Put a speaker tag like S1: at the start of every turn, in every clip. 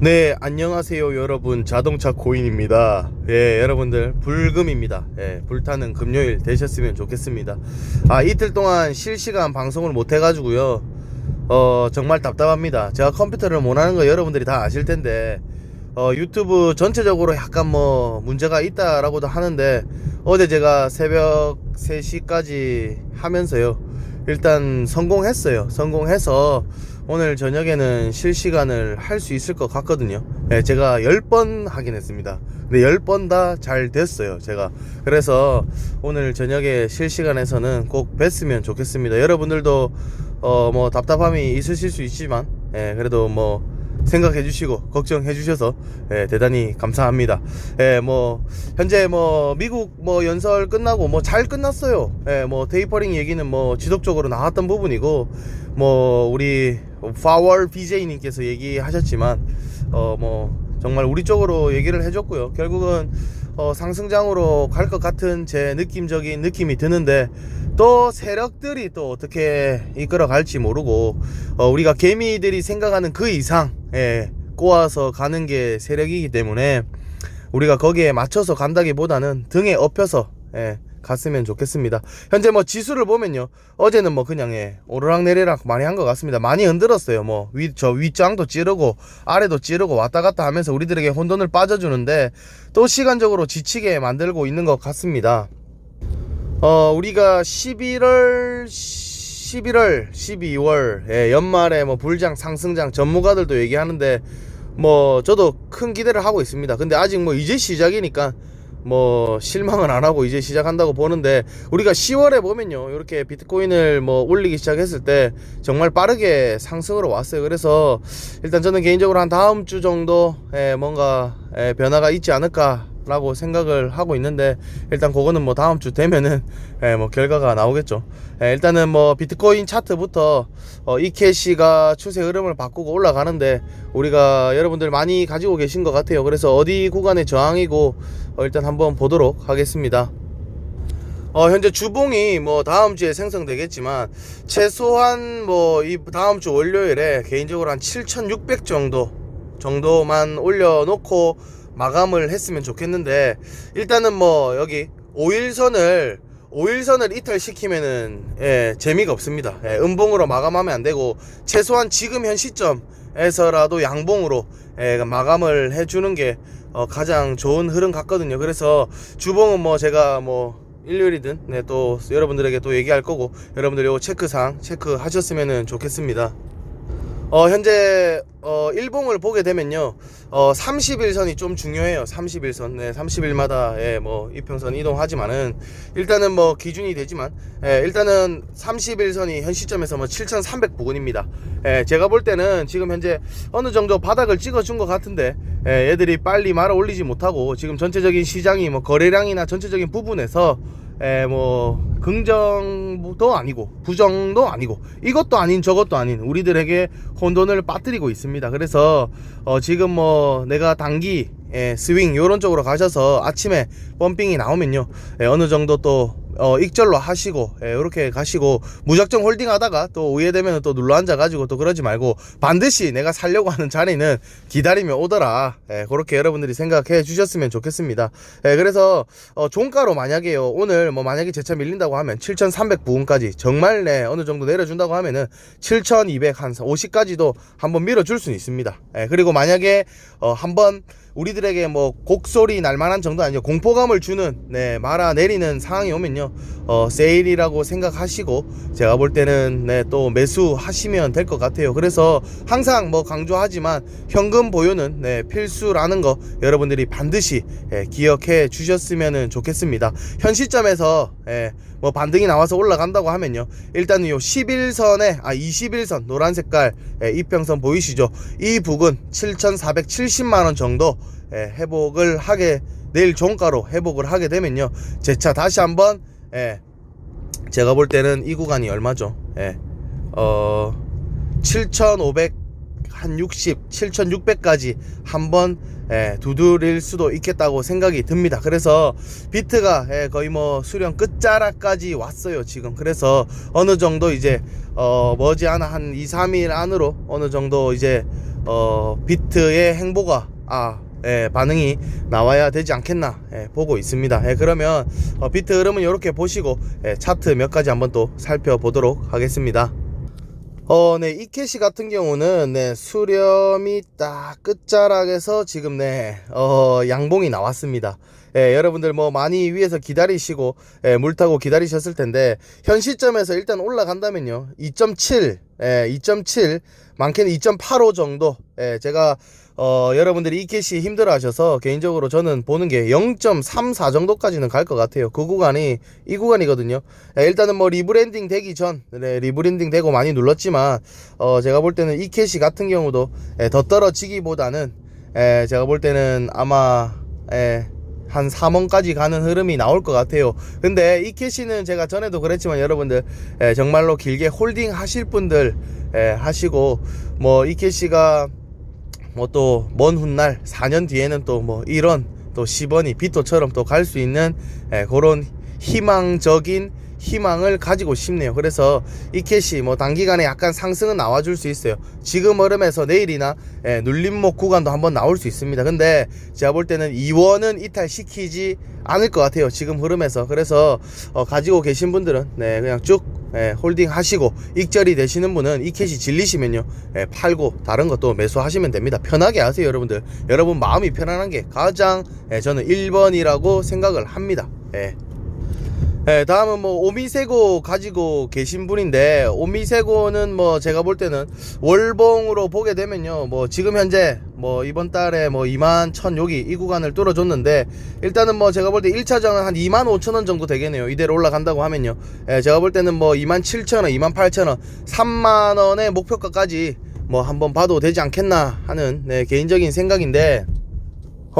S1: 네, 안녕하세요, 여러분. 자동차 고인입니다. 예, 여러분들, 불금입니다. 예, 불타는 금요일 되셨으면 좋겠습니다. 아, 이틀 동안 실시간 방송을 못 해가지고요. 어, 정말 답답합니다. 제가 컴퓨터를 못 하는 거 여러분들이 다 아실 텐데, 어, 유튜브 전체적으로 약간 뭐 문제가 있다라고도 하는데, 어제 제가 새벽 3시까지 하면서요. 일단 성공했어요. 성공해서 오늘 저녁에는 실시간을 할 수 있을 것 같거든요. 예, 제가 10번 하긴 했습니다. 근데 10번 다 잘 됐어요. 제가. 그래서 오늘 저녁에 실시간에서는 꼭 뵀으면 좋겠습니다. 여러분들도 어, 뭐 답답함이 있으실 수 있지만, 예, 그래도 뭐 생각해 주시고 걱정해 주셔서 예, 대단히 감사합니다. 예, 뭐 현재 뭐 미국 뭐 연설 끝나고 뭐 잘 끝났어요. 예, 뭐 테이퍼링 얘기는 뭐 지속적으로 나왔던 부분이고 뭐 우리 파월 BJ님께서 얘기하셨지만 어 뭐 정말 우리 쪽으로 얘기를 해 줬고요. 결국은 어, 상승장으로 갈 것 같은 제 느낌적인 느낌이 드는데 또 세력들이 또 어떻게 이끌어 갈지 모르고 어, 우리가 개미들이 생각하는 그 이상 예, 꼬아서 가는 게 세력이기 때문에 우리가 거기에 맞춰서 간다기보다는 등에 업혀서 예, 갔으면 좋겠습니다. 현재 뭐 지수를 보면요. 어제는 뭐 그냥 예, 오르락 내리락 많이 한 것 같습니다. 많이 흔들었어요. 뭐 위 저 윗장도 찌르고 아래도 찌르고 왔다 갔다 하면서 우리들에게 혼돈을 빠져주는데 또 시간적으로 지치게 만들고 있는 것 같습니다. 어, 우리가 11월, 11월, 12월, 예, 연말에 뭐 불장, 상승장 전문가들도 얘기하는데, 뭐, 저도 큰 기대를 하고 있습니다. 근데 아직 뭐 이제 시작이니까, 뭐, 실망은 안 하고 이제 시작한다고 보는데, 우리가 10월에 보면요, 이렇게 비트코인을 뭐 올리기 시작했을 때, 정말 빠르게 상승으로 왔어요. 그래서, 일단 저는 개인적으로 한 다음 주 정도, 예, 뭔가, 예, 변화가 있지 않을까. 라고 생각을 하고 있는데 일단 그거는 뭐 다음 주 되면은 예, 뭐 결과가 나오겠죠. 예, 일단은 뭐 비트코인 차트부터 어, 이캐시가 추세 흐름을 바꾸고 올라가는데 우리가 여러분들 많이 가지고 계신 것 같아요. 그래서 어디 구간의 저항이고 어, 일단 한번 보도록 하겠습니다. 어, 현재 주봉이 뭐 다음 주에 생성되겠지만 최소한 뭐 이 다음 주 월요일에 개인적으로 한 7,600 정도 정도만 올려놓고 마감을 했으면 좋겠는데 일단은 뭐 여기 5일선을 5일선을 이탈 시키면은 예, 재미가 없습니다. 예, 음봉으로 마감하면 안 되고 최소한 지금 현 시점에서라도 양봉으로 예, 마감을 해주는 게 어, 가장 좋은 흐름 같거든요. 그래서 주봉은 뭐 제가 뭐 일요일이든 네, 또 여러분들에게 또 얘기할 거고 여러분들 요 체크사항 체크하셨으면 좋겠습니다. 어, 현재, 어, 일봉을 보게 되면요, 어, 30일선이 좀 중요해요. 30일선. 네, 30일마다, 예, 뭐, 이평선 이동하지만은, 일단은 뭐, 기준이 되지만, 예, 일단은 30일선이 현 시점에서 뭐, 7,300 부근입니다. 예, 제가 볼 때는 지금 현재 어느 정도 바닥을 찍어 준 것 같은데, 예, 얘들이 빨리 말아 올리지 못하고, 지금 전체적인 시장이 뭐, 거래량이나 전체적인 부분에서, 에, 뭐, 긍정도 아니고, 부정도 아니고, 이것도 아닌 저것도 아닌 우리들에게 혼돈을 빠뜨리고 있습니다. 그래서, 어, 지금 뭐, 내가 단기, 예, 스윙, 요런 쪽으로 가셔서 아침에 펌핑이 나오면요, 예, 어느 정도 또, 어, 익절로 하시고, 예, 요렇게 가시고, 무작정 홀딩 하다가 또 오해 되면 또 눌러 앉아가지고 또 그러지 말고, 반드시 내가 살려고 하는 자리는 기다리면 오더라. 예, 그렇게 여러분들이 생각해 주셨으면 좋겠습니다. 예, 그래서, 어, 종가로 만약에요, 오늘 뭐 만약에 제 차 밀린다고 하면 7,300 부근까지 정말 네, 어느 정도 내려준다고 하면은 7,200 한 50까지도 한번 밀어줄 수는 있습니다. 예, 그리고 만약에, 어, 한번 우리들에게 뭐 곡소리 날 만한 정도 아니죠. 공포감을 주는 네, 말아 내리는 상황이 오면요. 어, 세일이라고 생각하시고 제가 볼 때는 네, 또 매수하시면 될 것 같아요. 그래서 항상 뭐 강조하지만 현금 보유는 네, 필수라는 거 여러분들이 반드시 예, 기억해 주셨으면 좋겠습니다. 현 시점에서 예, 뭐 반등이 나와서 올라간다고 하면요. 일단은 요 11선에 아 21선 노란 색깔 예, 이평선 보이시죠? 이 부근 7,470만 원 정도 예, 회복을 하게 내일 종가로 회복을 하게 되면요. 제 차 다시 한번 예, 제가 볼 때는 이 구간이 얼마죠? 예. 어 7,500 한 60, 7,600까지 한번 예, 두드릴 수도 있겠다고 생각이 듭니다. 그래서 비트가 예, 거의 뭐 수령 끝자락까지 왔어요. 지금 그래서 어느 정도 이제 어, 머지않아 한 2, 3일 안으로 어느 정도 이제 어, 비트의 행보가 아 예, 반응이 나와야 되지 않겠나 예, 보고 있습니다. 예, 그러면 어, 비트 흐름은 이렇게 보시고 예, 차트 몇 가지 한번 또 살펴보도록 하겠습니다. 어, 네, 이 캐시 같은 경우는, 네, 수렴이 딱 끝자락에서 지금, 네, 어, 양봉이 나왔습니다. 예, 여러분들 뭐 많이 위에서 기다리시고, 예, 물 타고 기다리셨을 텐데, 현 시점에서 일단 올라간다면요, 2.7, 예, 2.7, 많게는 2.85 정도, 예, 제가, 어, 여러분들이 이 캐시 힘들어 하셔서, 개인적으로 저는 보는 게 0.34 정도까지는 갈 것 같아요. 그 구간이, 이 구간이거든요. 예, 일단은 뭐 리브랜딩 되기 전, 네, 리브랜딩 되고 많이 눌렀지만, 어, 제가 볼 때는 이 캐시 같은 경우도 예, 더 떨어지기보다는, 예, 제가 볼 때는 아마, 예, 한 3원까지 가는 흐름이 나올 것 같아요. 근데 이 캐시는 제가 전에도 그랬지만 여러분들, 예, 정말로 길게 홀딩 하실 분들, 예, 하시고, 뭐, 이 캐시가 뭐 또 먼 훗날 4년 뒤에는 또뭐 1원 또 10원이 비토처럼 또 갈 수 있는 예, 그런 희망적인 희망을 가지고 싶네요. 그래서 이 캐시 뭐 단기간에 약간 상승은 나와줄 수 있어요. 지금 흐름에서 내일이나 예, 눌림목 구간도 한번 나올 수 있습니다. 근데 제가 볼 때는 2원은 이탈시키지 않을 것 같아요. 지금 흐름에서. 그래서 어, 가지고 계신 분들은 네, 그냥 쭉 예, 홀딩 하시고 익절이 되시는 분은 이 캐시 질리시면요 예, 팔고 다른 것도 매수하시면 됩니다 편하게 하세요 여러분들 여러분 마음이 편안한 게 가장 예, 저는 1번이라고 생각을 합니다 예. 예, 다음은 뭐 오미세고 가지고 계신 분인데 오미세고는 뭐 제가 볼 때는 월봉으로 보게 되면요 뭐 지금 현재 뭐 이번 달에 뭐 2만 1천 여기 이 구간을 뚫어줬는데 일단은 뭐 제가 볼 때 1차전은 한 2만 5천 원 정도 되겠네요. 이대로 올라간다고 하면요. 예, 제가 볼 때는 뭐 2만 7천 원 2만 8천 원 3만 원의 목표가까지 뭐 한번 봐도 되지 않겠나 하는 네, 개인적인 생각인데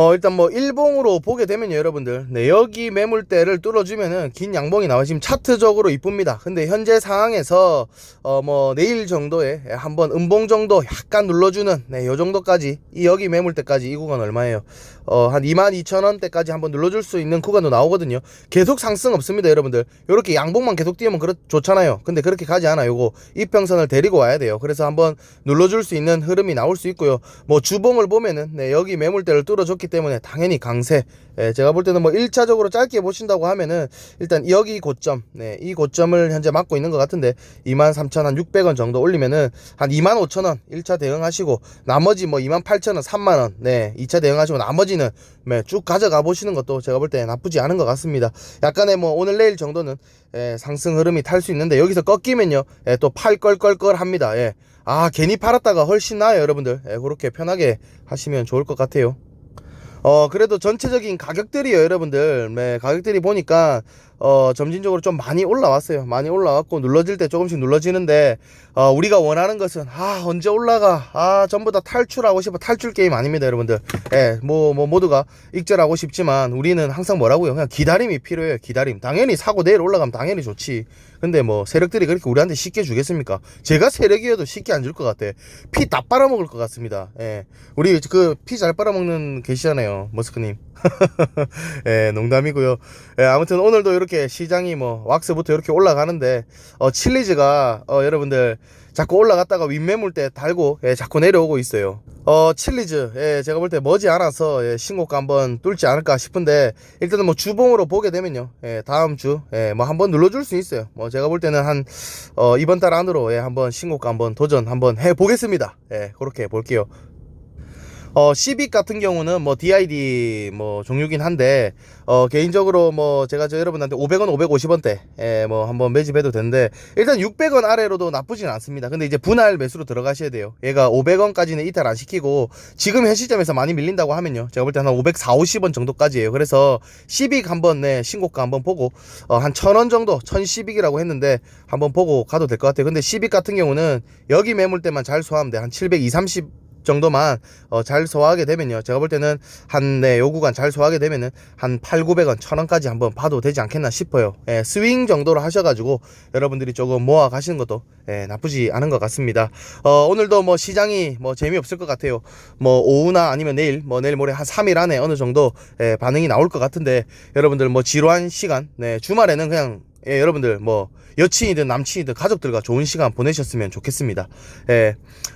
S1: 어 일단 뭐 일봉으로 보게 되면요 여러분들 네 여기 매물대를 뚫어주면은 긴 양봉이 나와 지금 차트적으로 이쁩니다. 근데 현재 상황에서 어 뭐 내일 정도에 한번 음봉 정도 약간 눌러주는 네 요 정도까지 이 여기 매물대까지 이 구간 얼마예요? 어 한 22,000원대까지 한번 눌러줄 수 있는 구간도 나오거든요. 계속 상승 없습니다 여러분들. 요렇게 양봉만 계속 뛰면 그렇 좋잖아요. 근데 그렇게 가지 않아 요거 이평선을 데리고 와야 돼요. 그래서 한번 눌러줄 수 있는 흐름이 나올 수 있고요. 뭐 주봉을 보면은 네 여기 매물대를 뚫어줬기 때문에 당연히 강세 예, 제가 볼 때는 뭐 1차적으로 짧게 보신다고 하면은 일단 여기 고점 네, 이 고점을 현재 막고 있는 것 같은데 23,600원 정도 올리면은 한 25,000원 1차 대응하시고 나머지 뭐 28,000원 3만원 네 2차 대응하시고 나머지는 네, 쭉 가져가 보시는 것도 제가 볼 때 나쁘지 않은 것 같습니다. 약간의 뭐 오늘 내일 정도는 예, 상승 흐름이 탈 수 있는데 여기서 꺾이면요 예, 또팔 껄껄껄 합니다. 예. 아 괜히 팔았다가 훨씬 나아요 여러분들. 예, 그렇게 편하게 하시면 좋을 것 같아요 어 그래도 전체적인 가격들이요 여러분들. 네, 가격들이 보니까 어 점진적으로 좀 많이 올라왔어요. 많이 올라왔고 눌러질 때 조금씩 눌러지는데 어 우리가 원하는 것은 아 언제 올라가? 아 전부 다 탈출하고 싶어. 탈출 게임 아닙니다 여러분들. 예 뭐뭐 뭐 모두가 익절하고 싶지만 우리는 항상 뭐라고요? 그냥 기다림이 필요해요 기다림. 당연히 사고 내일 올라가면 당연히 좋지. 근데 뭐 세력들이 그렇게 우리한테 쉽게 주겠습니까? 제가 세력이어도 쉽게 안 줄 것 같아. 피 다 빨아먹을 것 같습니다. 예. 우리 그 피 잘 빨아먹는 계시잖아요 머스크님. 예, 농담이고요. 예, 아무튼 오늘도 이렇게 시장이 뭐 왁스부터 이렇게 올라가는데 어 칠리즈가 어 여러분들 자꾸 올라갔다가 윗매물 때 달고 예, 자꾸 내려오고 있어요. 어 칠리즈 예, 제가 볼 때 머지 않아서 예, 신고가 한번 뚫지 않을까 싶은데 일단은 뭐 주봉으로 보게 되면요. 예, 다음 주 예, 뭐 한번 눌러줄 수 있어요. 뭐 제가 볼 때는 한 어, 이번 달 안으로 예, 한번 신고가 한번 도전 한번 해 보겠습니다. 예, 그렇게 볼게요. 어, 시빅 같은 경우는 뭐 DID 뭐 종류긴 한데 어, 개인적으로 뭐 제가 저 여러분한테 500원, 550원대 예, 뭐 한번 매집해도 되는데 일단 600원 아래로도 나쁘진 않습니다. 근데 이제 분할 매수로 들어가셔야 돼요. 얘가 500원까지는 이탈 안 시키고 지금 현 시점에서 많이 밀린다고 하면요. 제가 볼 때 한 540, 50원 정도까지예요. 그래서 시빅 한번 네, 신고가 한번 보고 어, 한 1000원 정도, 1010이라고 했는데 한번 보고 가도 될 것 같아요. 근데 시빅 같은 경우는 여기 매물대만 잘 소화하면 돼. 한 720, 30 정도만 어, 잘 소화하게 되면요. 제가 볼 때는 한, 네, 요 구간 잘 소화하게 되면은 한 8, 900원, 1000원까지 한번 봐도 되지 않겠나 싶어요. 예, 스윙 정도로 하셔가지고 여러분들이 조금 모아 가시는 것도 예, 나쁘지 않은 것 같습니다. 어, 오늘도 뭐 시장이 뭐 재미없을 것 같아요. 뭐 오후나 아니면 내일, 뭐 내일 모레 한 3일 안에 어느 정도 예, 반응이 나올 것 같은데 여러분들 뭐 지루한 시간, 네, 주말에는 그냥 예, 여러분들 뭐 여친이든 남친이든 가족들과 좋은 시간 보내셨으면 좋겠습니다. 예,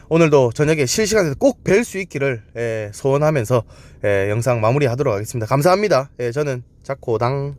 S1: 오늘도 저녁에 실시간에서 꼭 뵐 수 있기를 예, 소원하면서 예, 영상 마무리하도록 하겠습니다. 감사합니다. 예, 저는 자코당